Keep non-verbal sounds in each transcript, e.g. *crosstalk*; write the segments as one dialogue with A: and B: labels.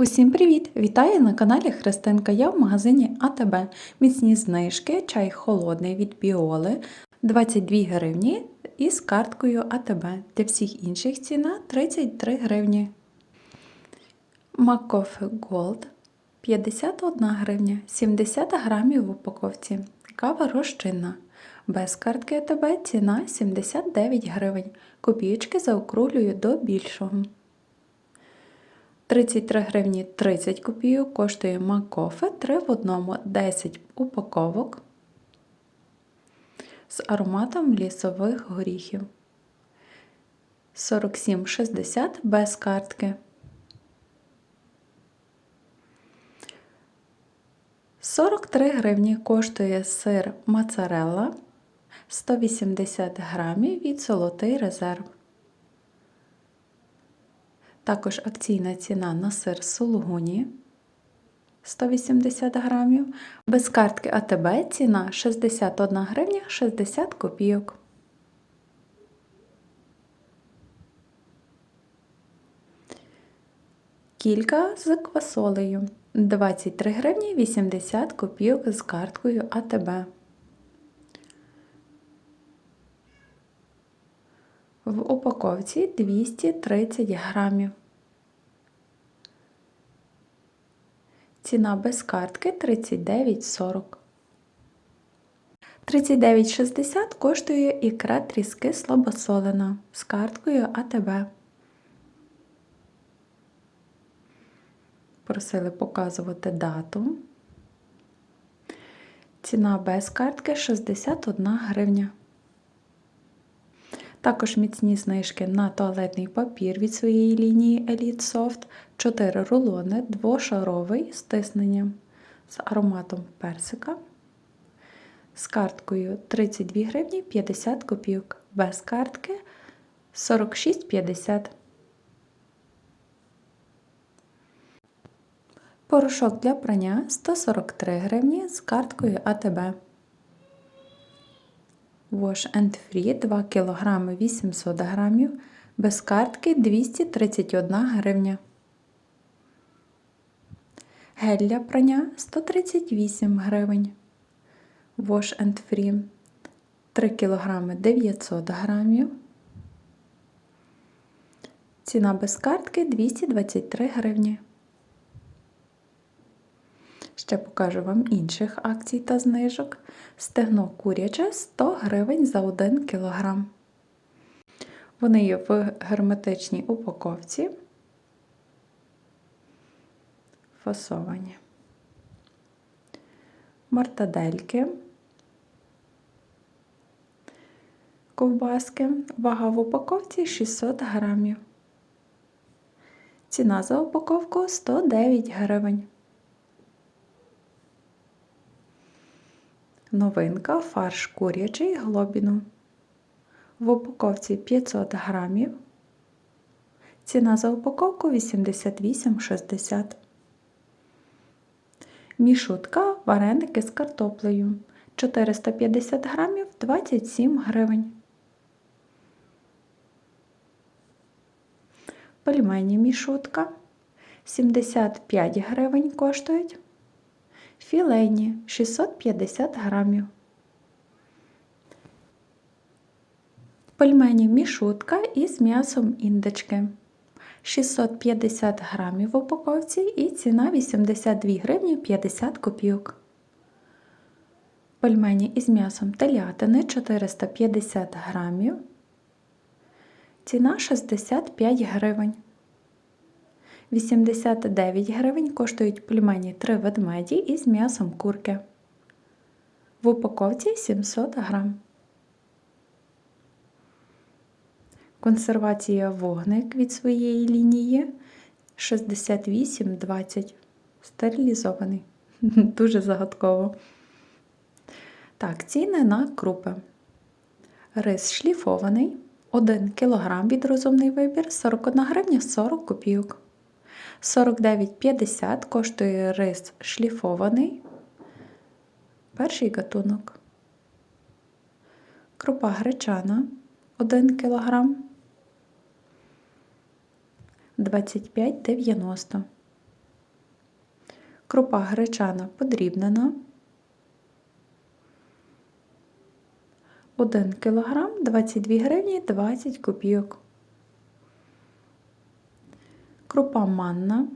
A: Усім привіт! Вітаю на каналі Христинка. Я в магазині АТБ. Міцні знижки, чай холодний від Біоли 22 гривні із карткою АТБ. Для всіх інших ціна 33 гривні. Маккофе Gold 51 гривня, 70 грамів в упаковці. Кава розчинна. Без картки АТБ ціна 79 гривень. Копійки заокруглюю до більшого. 33 гривні 30 копійок коштує Макофе 3 в одному 10 упаковок з ароматом лісових горіхів. 47,60 без картки. 43 гривні коштує сир моцарелла 180 грамів від Золотий резерв. Також акційна ціна на сир сулугуні 180 грамів. Без картки АТБ ціна 61 гривня 60 копійок. Кілька з квасолею 23 гривні 80 копійок з карткою АТБ. В упаковці 230 грамів. Ціна без картки 39,40. 39,60 коштує ікра тріски слабосолена з карткою АТБ. Просили показувати дату. Ціна без картки 61 гривня. Також міцні знижки на туалетний папір від своєї лінії Elite Soft, 4 рулони, двошаровий з тисненням з ароматом персика. З карткою 32 гривні 50 копійок. Без картки 46,50. Порошок для прання 143 гривні з карткою АТБ. Wash and Free 2 кг 800 г, без картки 231 гривня. Гель для прання 138 гривень. Wash and Free 3 кг 900 г. Ціна без картки 223 гривні. Ще покажу вам інших акцій та знижок. Стегно куряче 100 гривень за 1 кг. Вони є в герметичній упаковці. Фасовані. Мартадельки. Ковбаски. Вага в упаковці 600 грамів. Ціна за упаковку 109 гривень. Новинка фарш курячий глобіну. В упаковці 500 грамів. Ціна за упаковку 88,60. Мішутка вареники з картоплею. 450 грамів 27 гривень. Пельмені мішутка 75 гривень коштують філейні 650 грамів. Пельмені мішутка із м'ясом індички 650 грамів в упаковці і ціна 82 гривні 50 копійок. Пельмені із м'ясом телятини 450 грамів. Ціна 65 гривень. 89 гривень коштують пельмені 3 ведмеді із м'ясом курки. В упаковці 700 грам. Консервація вогник від своєї лінії 68,20. Стерилізований. *laughs* Дуже загадково. Так, ціни на крупи. Рис шліфований 1 кг від розумний вибір 41 гривня 40 копійок. 49,50 коштує рис шліфований. Перший гатунок. Крупа гречана 1 кг. 25,90 Крупа гречана подрібнена. 1 кг 22 гривні 20 копійок. Крупа манна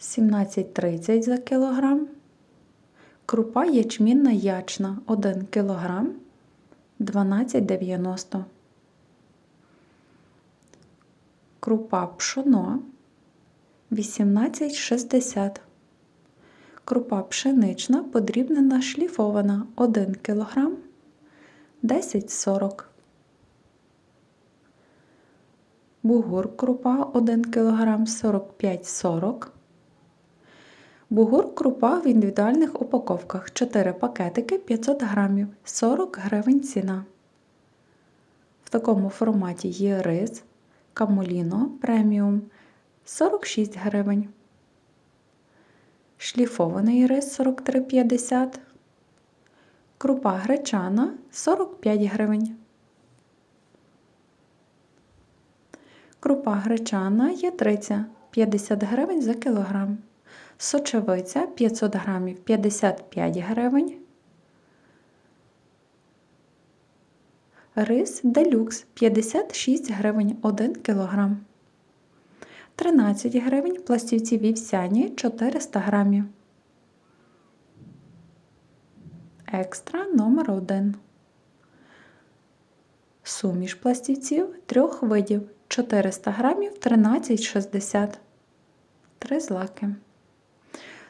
A: 17,30 за кілограм. Крупа ячмінна ячна 1 кг 12,90. Крупа пшоно 18,60. Крупа пшенична подрібнена шліфована 1 кг 10,40. Бугур крупа 1 кг 45,40. Бугур крупа в індивідуальних упаковках 4 пакетики 500 грамів 40 гривень ціна. В такому форматі є рис Камоліно преміум 46 гривень. Шліфований рис 43,50. Крупа гречана 45 гривень. Крупа гречана ятриця 50 гривень за кілограм. Сочевиця 500 грамів 55 гривень. Рис делюкс 56 гривень 1 кг. 13 гривень пластівці вівсяні 400 грамів. Екстра номер 1 Суміш пластівців трьох видів 400 грамів 13,60 3 злаки.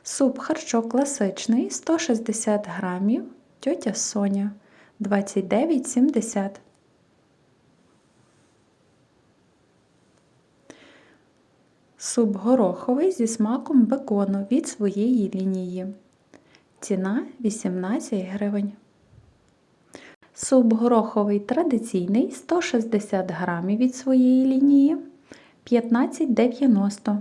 A: Суп харчок класичний 160 грамів. Тьотя Соня 29,70. Суп гороховий зі смаком бекону від своєї лінії. Ціна 18 гривень. Суп гороховий традиційний 160 грамів від своєї лінії 15,90.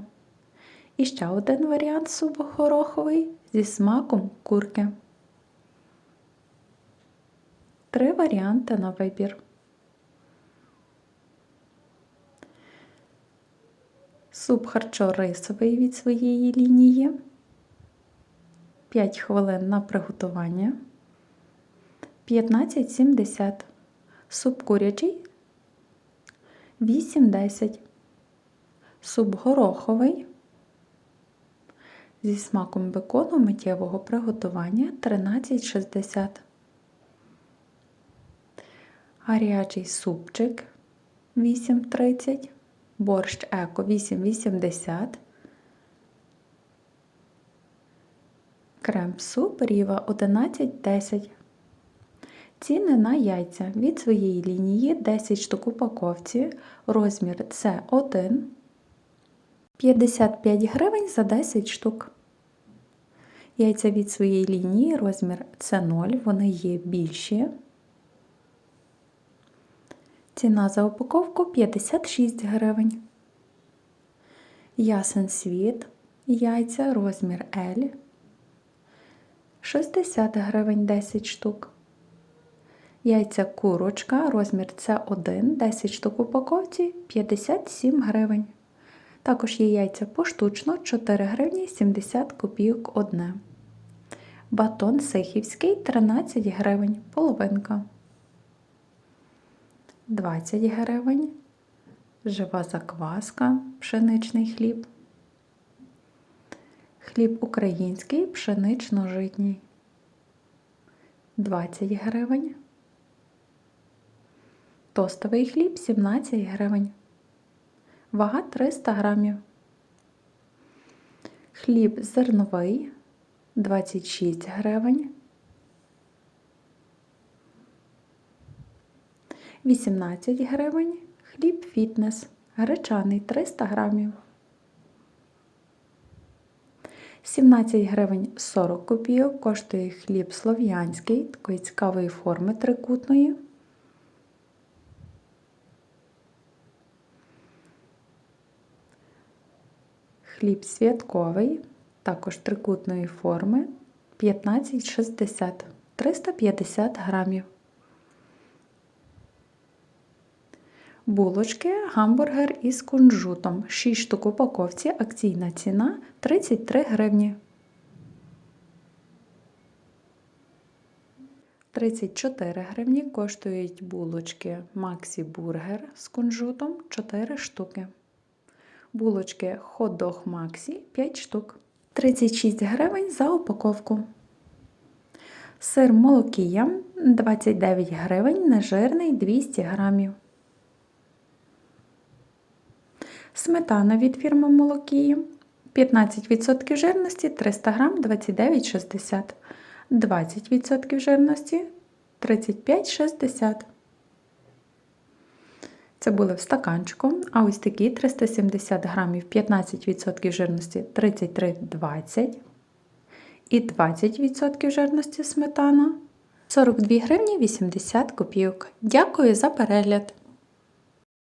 A: І ще один варіант суп гороховий зі смаком курки. Три варіанти на вибір. Суп харчо-рисовий від своєї лінії. 5 хвилин на приготування. 15,70. Суп курячий 8,10. Суп гороховий. Зі смаком бекону миттєвого приготування 13,60. Гарячий супчик 8,30. Борщ еко 8,80. Крем-суп ріва 11,10. Ціни на яйця від своєї лінії 10 штук упаковці, розмір С1, 55 гривень за 10 штук. Яйця від своєї лінії, розмір С0, вони є більші. Ціна за упаковку 56 гривень. Ясен світ, яйця, розмір L. 60 гривень 10 штук. Яйця курочка, розмір С1, 10 штук упаковці 57 гривень. Також є яйця поштучно 4 гривні 70 копійок одне. Батон сихівський 13 гривень, половинка. 20 гривень. Жива закваска, пшеничний хліб. Хліб український пшенично-житній. 20 гривень. Тостовий хліб 17 гривень. Вага 300 грамів. Хліб зерновий 26 гривень. 18 гривень. Хліб фітнес. Гречаний 300 грамів. 17 гривень 40 копійок коштує хліб слов'янський, такої цікавої форми трикутної. Хліб святковий, також трикутної форми 15,60 350 грамів. Булочки, гамбургер із кунжутом. 6 штук упаковці. Акційна ціна 33 гривні. 34 гривні коштують булочки Максі Бургер з кунжутом 4 штуки. Булочки Hot Максі 5 штук. 36 гривень за упаковку. Сир молокія 29 гривень, нежирний 200 грамів. Сметана від фірми Молокії 15% жирності 300 грам 29,60 20% жирності 35,60 Це були в стаканчику, а ось такі 370 грамів 15% жирності 33,20 і 20% жирності сметана 42 гривні 80 копійок. Дякую за перегляд!